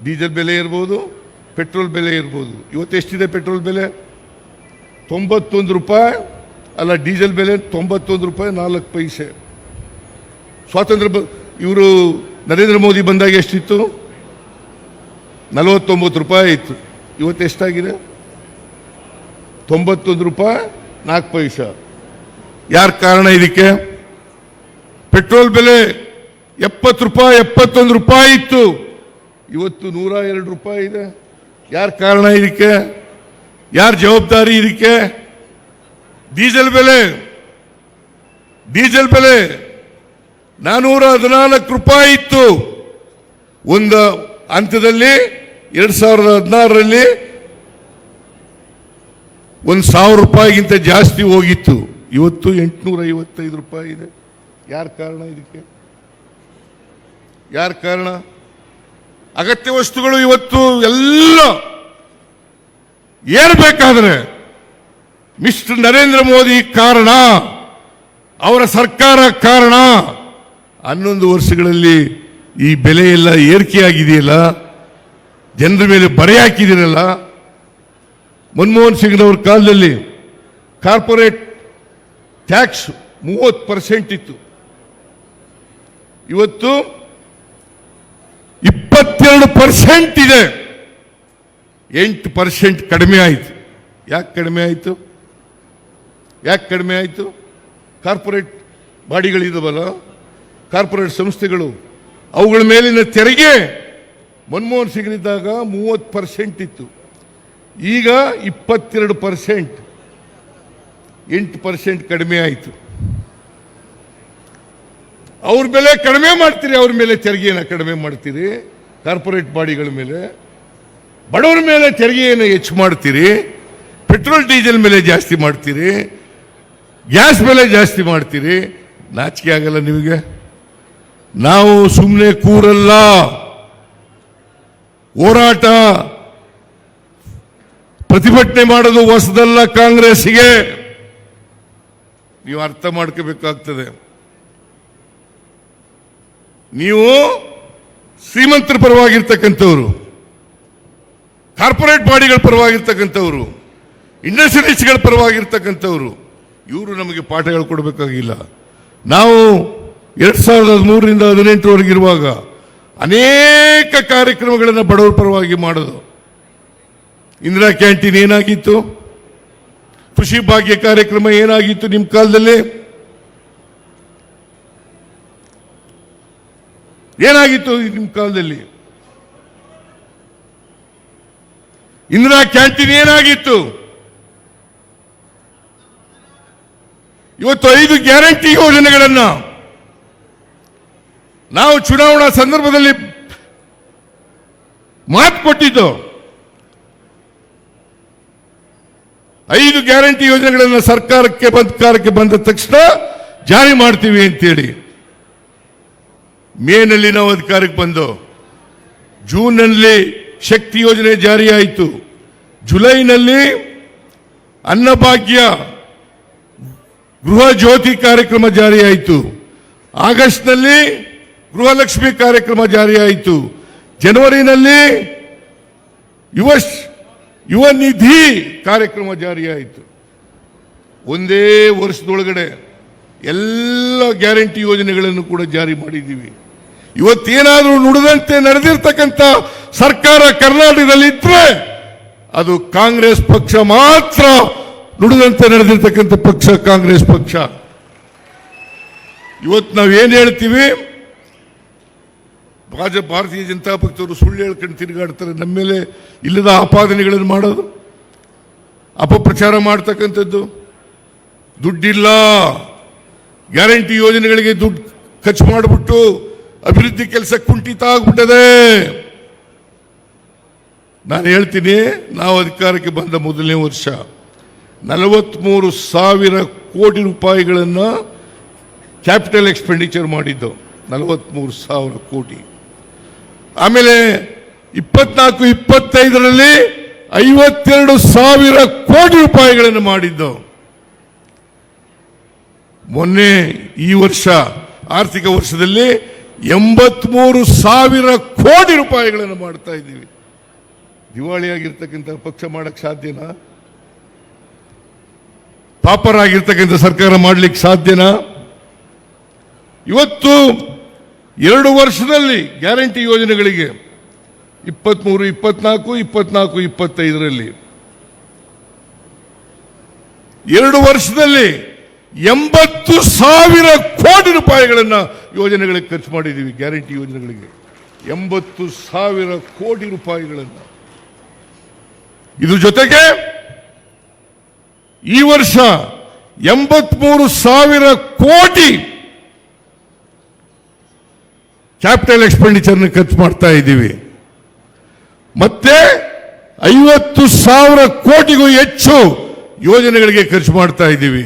ಡೀಸೆಲ್ ಬೆಲೆ ಇರ್ಬೋದು, ಪೆಟ್ರೋಲ್ ಬೆಲೆ ಇರ್ಬೋದು. ಇವತ್ತು ಎಷ್ಟಿದೆ ಪೆಟ್ರೋಲ್ ಬೆಲೆ? ತೊಂಬತ್ತೊಂದು ರೂಪಾಯಿ. ಅಲ್ಲ, ಡೀಸೆಲ್ ಬೆಲೆ ತೊಂಬತ್ತೊಂದು ರೂಪಾಯಿ ನಾಲ್ಕು ಪೈಸೆ. ಸ್ವಾತಂತ್ರ್ಯ ಇವರು ನರೇಂದ್ರ ಮೋದಿ ಬಂದಾಗ ಎಷ್ಟಿತ್ತು? ನಲವತ್ತೊಂಬತ್ತು ರೂಪಾಯಿ ಇತ್ತು. ಇವತ್ತು ಎಷ್ಟಾಗಿದೆ? ತೊಂಬತ್ತೊಂದು ರೂಪಾಯಿ, ನಾಲ್ಕು ಪೈಸ. ಯಾರ ಕಾರಣ ಇದಕ್ಕೆ? ಪೆಟ್ರೋಲ್ ಬೆಲೆ ಎಪ್ಪತ್ತು ರೂಪಾಯಿ, ಎಪ್ಪತ್ತೊಂದು ರೂಪಾಯಿ ಇತ್ತು. ಇವತ್ತು ನೂರ ಎರಡು ರೂಪಾಯಿ ಇದೆ. ಯಾರ ಕಾರಣ ಇದಕ್ಕೆ? ಯಾರ ಜವಾಬ್ದಾರಿ ಇದಕ್ಕೆ? ಡೀಸೆಲ್ ಬೆಲೆ. ಡೀಸೆಲ್ ಬೆಲೆ ನಾನೂರ ಹದಿನಾಲ್ಕು ರೂಪಾಯಿ ಇತ್ತು. ಒಂದು ಹಂತದಲ್ಲಿ ಎರಡ್ ಸಾವಿರದ ಹದಿನಾರರಲ್ಲಿ ಒಂದು ಸಾವಿರ ರೂಪಾಯಿಗಿಂತ ಜಾಸ್ತಿ ಹೋಗಿತ್ತು. ಇವತ್ತು ಎಂಟುನೂರ ಐವತ್ತೈದು ರೂಪಾಯಿ ಇದೆ. ಯಾರ ಕಾರಣ ಇದಕ್ಕೆ? ಯಾರ ಕಾರಣ? ಅಗತ್ಯ ವಸ್ತುಗಳು ಇವತ್ತು ಎಲ್ಲ ಏರ್ಬೇಕಾದ್ರೆ ಮಿಸ್ಟರ್ ನರೇಂದ್ರ ಮೋದಿ ಕಾರಣ, ಅವರ ಸರ್ಕಾರ ಕಾರಣ. ಹನ್ನೊಂದು ವರ್ಷಗಳಲ್ಲಿ ಈ ಬೆಲೆ ಎಲ್ಲ ಏರಿಕೆಯಾಗಿದೆಯಲ್ಲ, ಜನರ ಮೇಲೆ ಬರೆ ಹಾಕಿದಿರಲ್ಲ, ಮನಮೋಹನ್ ಸಿಂಗ್ನವ್ರ ಕಾಲದಲ್ಲಿ ಕಾರ್ಪೊರೇಟ್ ಟ್ಯಾಕ್ಸ್ ಮೂವತ್ತು ಪರ್ಸೆಂಟ್ ಇತ್ತು. ಇವತ್ತು ಇಪ್ಪತ್ತೆರಡು ಪರ್ಸೆಂಟ್ ಇದೆ. ಎಂಟು ಪರ್ಸೆಂಟ್ ಕಡಿಮೆ ಆಯಿತು. ಯಾಕೆ ಕಡಿಮೆ ಆಯಿತು? ಯಾಕೆ ಕಡಿಮೆ ಆಯಿತು? ಕಾರ್ಪೊರೇಟ್ ಬಾಡಿಗಳಿದಾವಲ್ಲ ಕಾರ್ಪೊರೇಟ್ ಸಂಸ್ಥೆಗಳು ಅವುಗಳ ಮೇಲಿನ ತೆರಿಗೆ ಮನಮೋಹನ್ ಸಿಂಗ್ನಿದ್ದಾಗ ಮೂವತ್ತು ಪರ್ಸೆಂಟ್ ಇತ್ತು. ಈಗ ಇಪ್ಪತ್ತೆರಡು ಪರ್ಸೆಂಟ್, ಎಂಟು ಪರ್ಸೆಂಟ್ ಕಡಿಮೆ ಆಯಿತು. ಅವ್ರ ಮೇಲೆ ಕಡಿಮೆ ಮಾಡ್ತೀರಿ, ಅವ್ರ ಮೇಲೆ ತೆರಿಗೆಯನ್ನು ಕಡಿಮೆ ಮಾಡ್ತೀರಿ, ಕಾರ್ಪೊರೇಟ್ ಬಾಡಿಗಳ ಮೇಲೆ. ಬಡವರ ಮೇಲೆ ತೆರಿಗೆಯನ್ನು ಹೆಚ್ಚು ಮಾಡ್ತೀರಿ, ಪೆಟ್ರೋಲ್, ಡೀಸೆಲ್ ಮೇಲೆ ಜಾಸ್ತಿ ಮಾಡ್ತೀರಿ, ಗ್ಯಾಸ್ ಮೇಲೆ ಜಾಸ್ತಿ ಮಾಡ್ತೀರಿ. ನಾಚಿಕೆ ಆಗಲ್ಲ ನಿಮಗೆ? ನಾವು ಸುಮ್ಮನೆ ಕೂರಲ್ಲ. ಹೋರಾಟ ಪ್ರತಿಭಟನೆ ಮಾಡೋದು ಹೊಸದಲ್ಲ ಕಾಂಗ್ರೆಸ್ಗೆ ನೀವು ಅರ್ಥ ಮಾಡ್ಕೋಬೇಕಾಗ್ತದೆ. ನೀವು ಶ್ರೀಮಂತರ ಪರವಾಗಿರ್ತಕ್ಕಂಥವ್ರು, ಕಾರ್ಪೊರೇಟ್ ಬಾಡಿಗಳ ಪರವಾಗಿರ್ತಕ್ಕಂಥವ್ರು, ಇಂಡಸ್ಟ್ರಿಯಲಿಸ್ಟ್ಗಳ ಪರವಾಗಿರ್ತಕ್ಕಂಥವ್ರು, ಇವರು ನಮಗೆ ಪಾಠ ಹೇಳ್ಕೊಡ್ಬೇಕಾಗಿಲ್ಲ ನಾವು ಎರಡ್ ಸಾವಿರದ ಹದಿಮೂರರಿಂದ ಹದಿನೆಂಟರವರೆಗಿರುವಾಗ ಅನೇಕ ಕಾರ್ಯಕ್ರಮಗಳನ್ನು ಬಡವರ ಪರವಾಗಿ ಮಾಡೋದು. ಇಂದಿರಾ ಕ್ಯಾಂಟೀನ್ ಏನಾಗಿತ್ತು? ಕೃಷಿ ಭಾಗ್ಯ ಕಾರ್ಯಕ್ರಮ ಏನಾಗಿತ್ತು ನಿಮ್ಮ ಕಾಲದಲ್ಲಿ? ಏನಾಗಿತ್ತು ನಿಮ್ಮ ಕಾಲದಲ್ಲಿ? ಇಂದಿರಾ ಕ್ಯಾಂಟೀನ್ ಏನಾಗಿತ್ತು? ಇವತ್ತು ಐದು ಗ್ಯಾರಂಟಿ ಯೋಜನೆಗಳನ್ನ ನಾವು ಚುನಾವಣಾ ಸಂದರ್ಭದಲ್ಲಿ ಮಾತು ಕೊಟ್ಟಿದ್ದು, ಐದು ಗ್ಯಾರಂಟಿ ಯೋಜನೆಗಳನ್ನು ಸರ್ಕಾರಕ್ಕೆ ಬಂದಕಾರಕ್ಕೆ ಬಂದ ತಕ್ಷಣ ಜಾರಿ ಮಾಡ್ತೀವಿ ಅಂತೇಳಿ. ಮೇನಲ್ಲಿ ನಾವು ಅಧಿಕಾರಕ್ಕೆ ಬಂದು, ಜೂನ್ನಲ್ಲಿ ಶಕ್ತಿ ಯೋಜನೆ ಜಾರಿಯಾಯಿತು. ಜುಲೈನಲ್ಲಿ ಅನ್ನಭಾಗ್ಯ ಗೃಹ ಜ್ಯೋತಿ ಕಾರ್ಯಕ್ರಮ ಜಾರಿಯಾಯಿತು. ಆಗಸ್ಟ್ನಲ್ಲಿ ಗೃಹಲಕ್ಷ್ಮಿ ಕಾರ್ಯಕ್ರಮ ಜಾರಿಯಾಯಿತು. ಜನವರಿನಲ್ಲಿ ಯುವ ಯುವ ನಿಧಿ ಕಾರ್ಯಕ್ರಮ ಜಾರಿಯಾಯಿತು. ಒಂದೇ ವರ್ಷದೊಳಗಡೆ ಎಲ್ಲ ಗ್ಯಾರಂಟಿ ಯೋಜನೆಗಳನ್ನು ಕೂಡ ಜಾರಿ ಮಾಡಿದ್ದೀವಿ. ಇವತ್ತೇನಾದರೂ ನುಡಿದಂತೆ ನಡೆದಿರ್ತಕ್ಕಂಥ ಸರ್ಕಾರ ಕರ್ನಾಟಕದಲ್ಲಿ ಇದ್ರೆ ಅದು ಕಾಂಗ್ರೆಸ್ ಪಕ್ಷ ಮಾತ್ರ ನುಡಿದಂತೆ ನಡೆದಿರ್ತಕ್ಕಂಥ ಪಕ್ಷ ಕಾಂಗ್ರೆಸ್ ಪಕ್ಷ. ಇವತ್ತು ನಾವೇನು ಹೇಳ್ತೀವಿ? ಭಾಜ ಭಾರತೀಯ ಜನತಾ ಪಕ್ಷದವರು ಸುಳ್ಳು ಹೇಳ್ಕೊಂಡು ತಿರುಗಾಡ್ತಾರೆ. ನಮ್ಮ ಮೇಲೆ ಇಲ್ಲದ ಆಪಾದನೆಗಳನ್ನು ಮಾಡೋದು, ಅಪಪ್ರಚಾರ ಮಾಡ್ತಕ್ಕಂಥದ್ದು. ದುಡ್ಡಿಲ್ಲ. ಗ್ಯಾರಂಟಿ ಯೋಜನೆಗಳಿಗೆ ದುಡ್ಡು ಖರ್ಚು ಮಾಡಿಬಿಟ್ಟು ಅಭಿವೃದ್ಧಿ ಕೆಲಸ ಕುಂಠಿತ ಆಗ್ಬಿಟ್ಟದೆ. ನಾನು ಹೇಳ್ತೀನಿ, ನಾವು ಅಧಿಕಾರಕ್ಕೆ ಬಂದ ಮೊದಲನೇ ವರ್ಷ ನಲವತ್ಮೂರು ಸಾವಿರ ಕೋಟಿ ರೂಪಾಯಿಗಳನ್ನು ಕ್ಯಾಪಿಟಲ್ ಎಕ್ಸ್ಪೆಂಡಿಚರ್ ಮಾಡಿದ್ದು. ನಲವತ್ಮೂರು ಸಾವಿರ ಕೋಟಿ. ಆಮೇಲೆ ಇಪ್ಪತ್ನಾಲ್ಕು, ಇಪ್ಪತ್ತೈದರಲ್ಲಿ ಐವತ್ತೆರಡು ಸಾವಿರ ಕೋಟಿ ರೂಪಾಯಿಗಳನ್ನು ಮಾಡಿದ್ದು. ಮೊನ್ನೆ ಈ ವರ್ಷ, ಆರ್ಥಿಕ ವರ್ಷದಲ್ಲಿ ಎಂಬತ್ಮೂರು ಸಾವಿರ ಕೋಟಿ ರೂಪಾಯಿಗಳನ್ನು ಮಾಡ್ತಾ ಇದ್ದೀವಿ. ದಿವಾಳಿಯಾಗಿರ್ತಕ್ಕಂಥ ಪಕ್ಷ ಮಾಡಕ್ ಸಾಧ್ಯನಾ? ಪಾಪರಾಗಿರ್ತಕ್ಕಂಥ ಸರ್ಕಾರ ಮಾಡ್ಲಿಕ್ಕೆ ಸಾಧ್ಯನಾ? ಇವತ್ತು ಎರಡು ವರ್ಷದಲ್ಲಿ ಗ್ಯಾರಂಟಿ ಯೋಜನೆಗಳಿಗೆ ಇಪ್ಪತ್ಮೂರು, ಇಪ್ಪತ್ನಾಲ್ಕು ಇಪ್ಪತ್ನಾಲ್ಕು, ಇಪ್ಪತ್ತೈದರಲ್ಲಿ. ಎರಡು ವರ್ಷದಲ್ಲಿ ಎಂಬತ್ತು ಸಾವಿರ ಕೋಟಿ ರೂಪಾಯಿಗಳನ್ನು ಯೋಜನೆಗಳಿಗೆ ಖರ್ಚು ಮಾಡಿದ್ದೀವಿ, ಗ್ಯಾರಂಟಿ ಯೋಜನೆಗಳಿಗೆ. ಎಂಬತ್ತು ಸಾವಿರ ಕೋಟಿ ರೂಪಾಯಿಗಳನ್ನು. ಇದ್ರ ಜೊತೆಗೆ ಈ ವರ್ಷ ಎಂಬತ್ಮೂರು ಸಾವಿರ ಕೋಟಿ ಕ್ಯಾಪಿಟಲ್ ಎಕ್ಸ್ಪೆಂಡಿಚರ್ನ ಖರ್ಚು ಮಾಡ್ತಾ ಇದ್ದೀವಿ. ಮತ್ತೆ ಐವತ್ತು ಸಾವಿರ ಕೋಟಿಗೂ ಹೆಚ್ಚು ಯೋಜನೆಗಳಿಗೆ ಖರ್ಚು ಮಾಡ್ತಾ ಇದ್ದೀವಿ.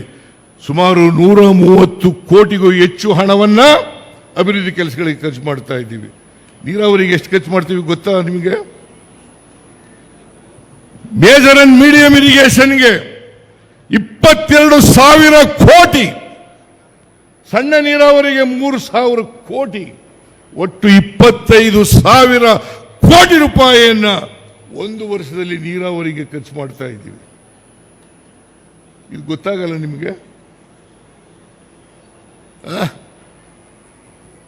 ಸುಮಾರು ನೂರ ಮೂವತ್ತು ಕೋಟಿಗೂ ಹೆಚ್ಚು ಹಣವನ್ನ ಅಭಿವೃದ್ಧಿ ಕೆಲಸಗಳಿಗೆ ಖರ್ಚು ಮಾಡ್ತಾ ಇದ್ದೀವಿ. ನೀರಾವರಿಗೆ ಎಷ್ಟು ಖರ್ಚು ಮಾಡ್ತೀವಿ ಗೊತ್ತಾ ನಿಮಗೆ? ಮೇಜರ್ ಅಂಡ್ ಮೀಡಿಯಂ ಇರಿಗೇಷನ್ಗೆ ಇಪ್ಪತ್ತೆರಡು ಸಾವಿರ ಕೋಟಿ, ಸಣ್ಣ ನೀರಾವರಿಗೆ ಮೂರು ಸಾವಿರ ಕೋಟಿ. ಒಟ್ಟು ಇಪ್ಪತ್ತೈದು ಸಾವಿರ ಕೋಟಿ ರೂಪಾಯಿಯನ್ನ ಒಂದು ವರ್ಷದಲ್ಲಿ ನೀರಾವರಿಗೆ ಖರ್ಚು ಮಾಡ್ತಾ ಇದ್ದೀವಿ. ಇದು ಗೊತ್ತಾಗಲ್ಲ ನಿಮಗೆ?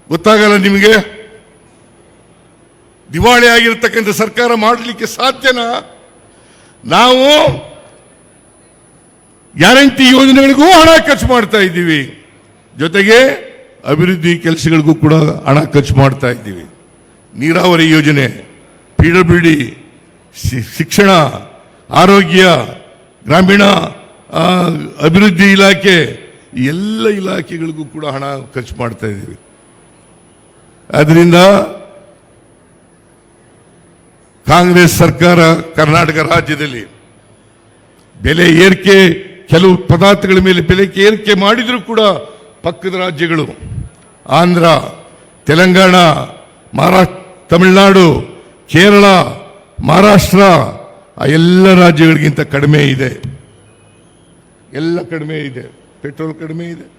ಗೊತ್ತಾಗಲ್ಲ ನಿಮಗೆ? ದಿವಾಳಿ ಆಗಿರತಕ್ಕಂಥ ಸರ್ಕಾರ ಮಾಡಲಿಕ್ಕೆ ಸಾಧ್ಯನಾ? ನಾವು ಗ್ಯಾರಂಟಿ ಯೋಜನೆಗಳಿಗೂ ಹಣ ಖರ್ಚು ಮಾಡ್ತಾ ಇದ್ದೀವಿ. ಜೊತೆಗೆ ಅಭಿವೃದ್ಧಿ ಕೆಲಸಗಳಿಗೂ ಕೂಡ ಹಣ ಖರ್ಚು ಮಾಡ್ತಾ ಇದ್ದೀವಿ. ನೀರಾವರಿ ಯೋಜನೆ ಪಿ ಡಬ್ಲ್ಯೂ ಡಿ ಶಿಕ್ಷಣ, ಆರೋಗ್ಯ, ಗ್ರಾಮೀಣ ಅಭಿವೃದ್ಧಿ ಇಲಾಖೆ ಎಲ್ಲ ಇಲಾಖೆಗಳಿಗೂ ಕೂಡ ಹಣ ಖರ್ಚು ಮಾಡ್ತಾ ಇದ್ದೀವಿ. ಆದ್ರಿಂದ ಕಾಂಗ್ರೆಸ್ ಸರ್ಕಾರ ಕರ್ನಾಟಕ ರಾಜ್ಯದಲ್ಲಿ ಬೆಲೆ ಏರಿಕೆ, ಕೆಲವು ಪದಾರ್ಥಗಳ ಮೇಲೆ ಬೆಲೆ ಏರಿಕೆ ಮಾಡಿದರೂ ಕೂಡ ಪಕ್ಕದ ರಾಜ್ಯಗಳು, ಆಂಧ್ರ, ತೆಲಂಗಾಣ, ಮಹಾರಾಷ್ಟ್ರ, ತಮಿಳುನಾಡು, ಕೇರಳ, ಮಹಾರಾಷ್ಟ್ರ, ಆ ಎಲ್ಲ ರಾಜ್ಯಗಳಿಗಿಂತ ಕಡಿಮೆ ಇದೆ. ಎಲ್ಲ ಕಡಿಮೆ ಇದೆ. ಪೆಟ್ರೋಲ್ ಕಡಿಮೆ ಇದೆ.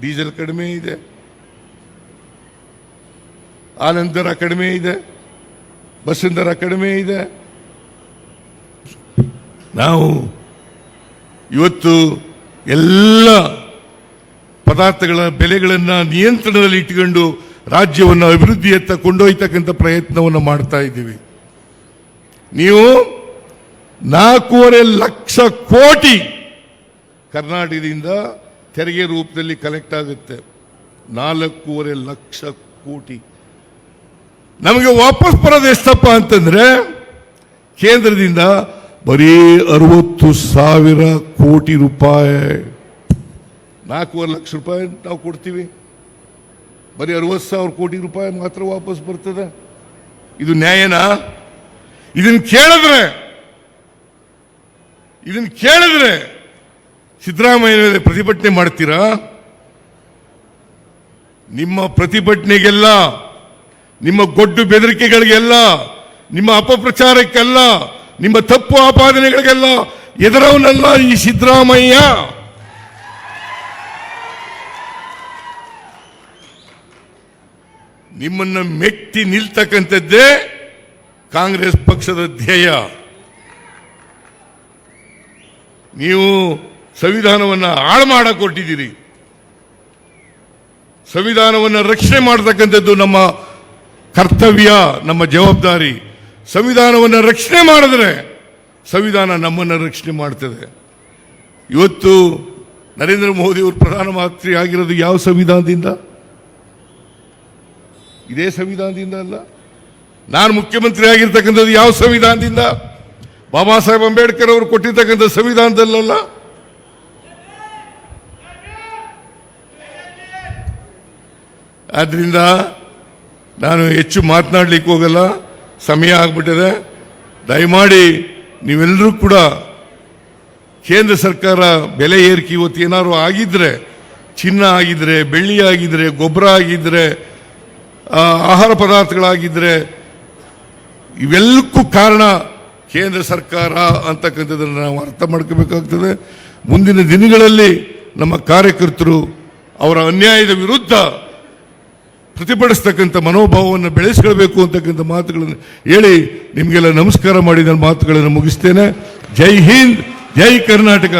ಡೀಸೆಲ್ ಕಡಿಮೆ ಇದೆ. ಆನಂತರ ಕಡಿಮೆ ಇದೆ. ಬಸ್ಸಿನ ದರ ಕಡಿಮೆ ಇದೆ. ನಾವು ಇವತ್ತು ಎಲ್ಲ ಪದಾರ್ಥಗಳ ಬೆಲೆಗಳನ್ನು ನಿಯಂತ್ರಣದಲ್ಲಿ ಇಟ್ಟುಕೊಂಡು ರಾಜ್ಯವನ್ನು ಅಭಿವೃದ್ಧಿಯತ್ತ ಕೊಂಡೊಯ್ತಕ್ಕಂಥ ಪ್ರಯತ್ನವನ್ನು ಮಾಡ್ತಾ ಇದ್ದೀವಿ. ನೀವು ನಾಲ್ಕೂವರೆ ಲಕ್ಷ ಕೋಟಿ ಕರ್ನಾಟಕದಿಂದ ತೆರಿಗೆ ರೂಪದಲ್ಲಿ ಕಲೆಕ್ಟ್ ಆಗುತ್ತೆ. ನಾಲ್ಕೂವರೆ ಲಕ್ಷ ಕೋಟಿ. ನಮಗೆ ವಾಪಸ್ ಬರೋದು ಎಷ್ಟಪ್ಪ ಅಂತಂದ್ರೆ ಕೇಂದ್ರದಿಂದ ಬರೀ ಅರವತ್ತು ಸಾವಿರ ಕೋಟಿ ರೂಪಾಯಿ. ನಾಲ್ಕೂವರೆ ಲಕ್ಷ ರೂಪಾಯಿ ನಾವು ಕೊಡ್ತೀವಿ. ಬರೀ ಅರವತ್ತು ಸಾವಿರ ಕೋಟಿ ರೂಪಾಯಿ ಮಾತ್ರ ವಾಪಸ್ ಬರ್ತದೆ. ಇದು ನ್ಯಾಯನಾ? ಇದನ್ನ ಕೇಳಿದ್ರೆ ಇದನ್ನ ಕೇಳಿದ್ರೆ ಸಿದ್ದರಾಮಯ್ಯ ಪ್ರತಿಭಟನೆ ಮಾಡ್ತೀರಾ? ನಿಮ್ಮ ಪ್ರತಿಭಟನೆಗೆಲ್ಲ, ನಿಮ್ಮ ಗೊಡ್ಡು ಬೆದರಿಕೆಗಳಿಗೆಲ್ಲ, ನಿಮ್ಮ ಅಪಪ್ರಚಾರಕ್ಕೆಲ್ಲ, ನಿಮ್ಮ ತಪ್ಪು ಆಪಾದನೆಗಳಿಗೆಲ್ಲ ಎದುರವನಲ್ಲ ಈ ಸಿದ್ದರಾಮಯ್ಯ. ನಿಮ್ಮನ್ನ ಮೆಟ್ಟಿ ನಿಲ್ತಕ್ಕಂಥದ್ದೇ ಕಾಂಗ್ರೆಸ್ ಪಕ್ಷದ ಧ್ಯೇಯ. ನೀವು ಸಂವಿಧಾನವನ್ನು ಹಾಳು ಮಾಡಕ್ ಕೊಟ್ಟಿದ್ದೀರಿ ಸಂವಿಧಾನವನ್ನು ರಕ್ಷಣೆ ಮಾಡತಕ್ಕಂಥದ್ದು ನಮ್ಮ ಕರ್ತವ್ಯ, ನಮ್ಮ ಜವಾಬ್ದಾರಿ. ಸಂವಿಧಾನವನ್ನು ರಕ್ಷಣೆ ಮಾಡಿದ್ರೆ ಸಂವಿಧಾನ ನಮ್ಮನ್ನು ರಕ್ಷಣೆ ಮಾಡ್ತದೆ. ಇವತ್ತು ನರೇಂದ್ರ ಮೋದಿ ಅವರು ಪ್ರಧಾನಮಂತ್ರಿ ಆಗಿರೋದು ಯಾವ ಸಂವಿಧಾನದಿಂದ? ಇದೇ ಸಂವಿಧಾನದಿಂದ ಅಲ್ಲ? ನಾನು ಮುಖ್ಯಮಂತ್ರಿ ಆಗಿರ್ತಕ್ಕಂಥದ್ದು ಯಾವ ಸಂವಿಧಾನದಿಂದ? ಬಾಬಾ ಸಾಹೇಬ್ ಅಂಬೇಡ್ಕರ್ ಅವರು ಕೊಟ್ಟಿರ್ತಕ್ಕಂಥ ಸಂವಿಧಾನದಲ್ಲಲ್ಲ? ಆದ್ರಿಂದ ನಾನು ಹೆಚ್ಚು ಮಾತನಾಡ್ಲಿಕ್ಕೆ ಹೋಗಲ್ಲ. ಸಮಯ ಆಗ್ಬಿಟ್ಟಿದೆ. ದಯಮಾಡಿ ನೀವೆಲ್ಲರೂ ಕೂಡ ಕೇಂದ್ರ ಸರ್ಕಾರ ಬೆಲೆ ಏರಿಕೆ ಇವತ್ತು ಏನಾದ್ರು ಆಗಿದ್ರೆ, ಚಿನ್ನ ಆಗಿದ್ರೆ, ಬೆಳ್ಳಿ ಆಗಿದ್ರೆ, ಗೊಬ್ಬರ ಆಗಿದ್ರೆ ಆಹಾರ ಪದಾರ್ಥಗಳಾಗಿದ್ದರೆ ಇವೆಲ್ಲಕ್ಕೂ ಕಾರಣ ಕೇಂದ್ರ ಸರ್ಕಾರ ಅಂತಕ್ಕಂಥದ್ದನ್ನು ನಾವು ಅರ್ಥ ಮಾಡ್ಕೋಬೇಕಾಗ್ತದೆ. ಮುಂದಿನ ದಿನಗಳಲ್ಲಿ ನಮ್ಮ ಕಾರ್ಯಕರ್ತರು ಅವರ ಅನ್ಯಾಯದ ವಿರುದ್ಧ ಪ್ರತಿಭಟಿಸ್ತಕ್ಕಂಥ ಮನೋಭಾವವನ್ನು ಬೆಳೆಸ್ಕೊಳ್ಬೇಕು ಅಂತಕ್ಕಂಥ ಮಾತುಗಳನ್ನು ಹೇಳಿ ನಿಮಗೆಲ್ಲ ನಮಸ್ಕಾರ ಮಾಡಿ ನನ್ನ ಮಾತುಗಳನ್ನು ಮುಗಿಸ್ತೇನೆ. ಜೈ ಹಿಂದ್, ಜೈ ಕರ್ನಾಟಕ.